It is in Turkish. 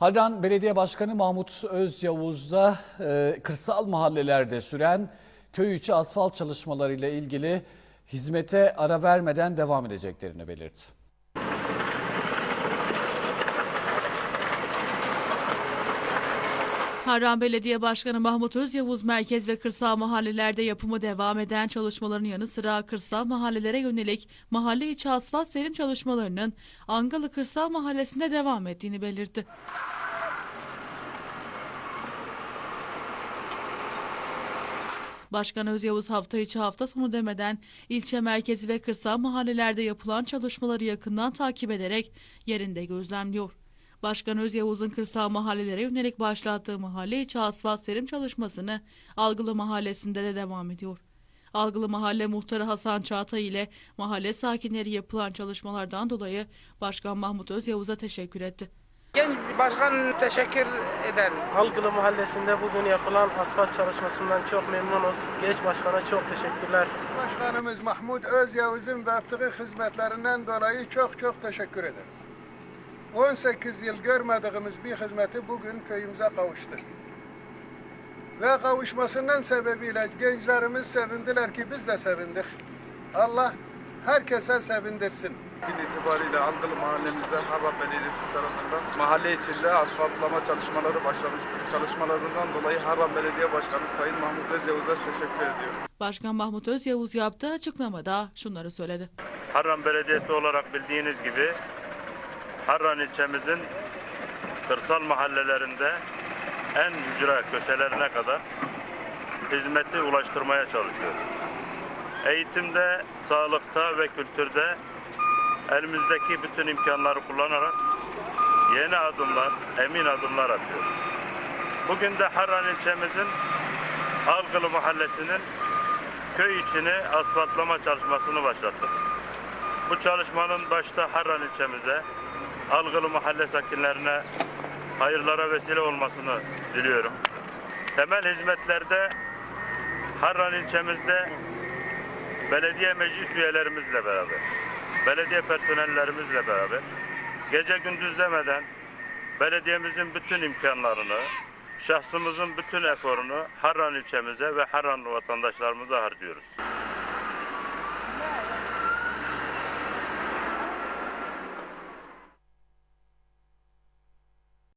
Harran Belediye Başkanı Mahmut Özyavuz da e, kırsal mahallelerde süren köy içi asfalt çalışmalarıyla ilgili hizmete ara vermeden devam edeceklerini belirtti. Harran Belediye Başkanı Mahmut Özyavuz merkez ve kırsal mahallelerde yapımı devam eden çalışmaların yanı sıra kırsal mahallelere yönelik mahalle içi asfalt serim çalışmalarının Angalı Kırsal Mahallesi'nde devam ettiğini belirtti. Başkan Özyavuz hafta içi hafta sonu demeden ilçe merkezi ve kırsal mahallelerde yapılan çalışmaları yakından takip ederek yerinde gözlemliyor. Başkan Özyavuz'un kırsal mahallelere yönelik başlattığı mahalle içi asfalt serim çalışmasını Algılı Mahallesi'nde de devam ediyor. Algılı Mahalle Muhtarı Hasan Çağatay ile mahalle sakinleri yapılan çalışmalardan dolayı Başkan Mahmut Özyavuz'a teşekkür etti. Genç başkan teşekkür ederiz. Algılı Mahallesi'nde bugün yapılan asfalt çalışmasından çok memnunuz. Genç Başkan'a çok teşekkürler. Başkanımız Mahmut Özyavuz'un yaptığı hizmetlerinden dolayı çok çok teşekkür ederiz. 18 yıl görmediğimiz bir hizmeti bugün köyümüze kavuştu. Ve kavuşmasının sebebiyle gençlerimiz sevindiler ki biz de sevindik. Allah herkese sevindirsin. Bugün itibariyle Algılı mahallemizde Harran Belediyesi tarafından mahalle içinde asfaltlama çalışmaları başlamıştır. Çalışmalarından dolayı Harran Belediye Başkanı Sayın Mahmut Özyavuz'a teşekkür ediyorum. Başkan Mahmut Özyavuz yaptığı açıklamada şunları söyledi. Harran Belediyesi olarak bildiğiniz gibi Harran ilçemizin kırsal mahallelerinde en ücra köşelerine kadar hizmeti ulaştırmaya çalışıyoruz. Eğitimde, sağlıkta ve kültürde elimizdeki bütün imkanları kullanarak yeni adımlar, emin adımlar atıyoruz. Bugün de Harran ilçemizin Algılı mahallesinin köy içini asfaltlama çalışmasını başlattık. Bu çalışmanın başta Harran ilçemize, Algılı mahalle sakinlerine hayırlara vesile olmasını diliyorum. Temel hizmetlerde Harran ilçemizde belediye meclis üyelerimizle beraber, belediye personellerimizle beraber gece gündüz demeden belediyemizin bütün imkanlarını, şahsımızın bütün eforunu Harran ilçemize ve Harran vatandaşlarımıza harcıyoruz.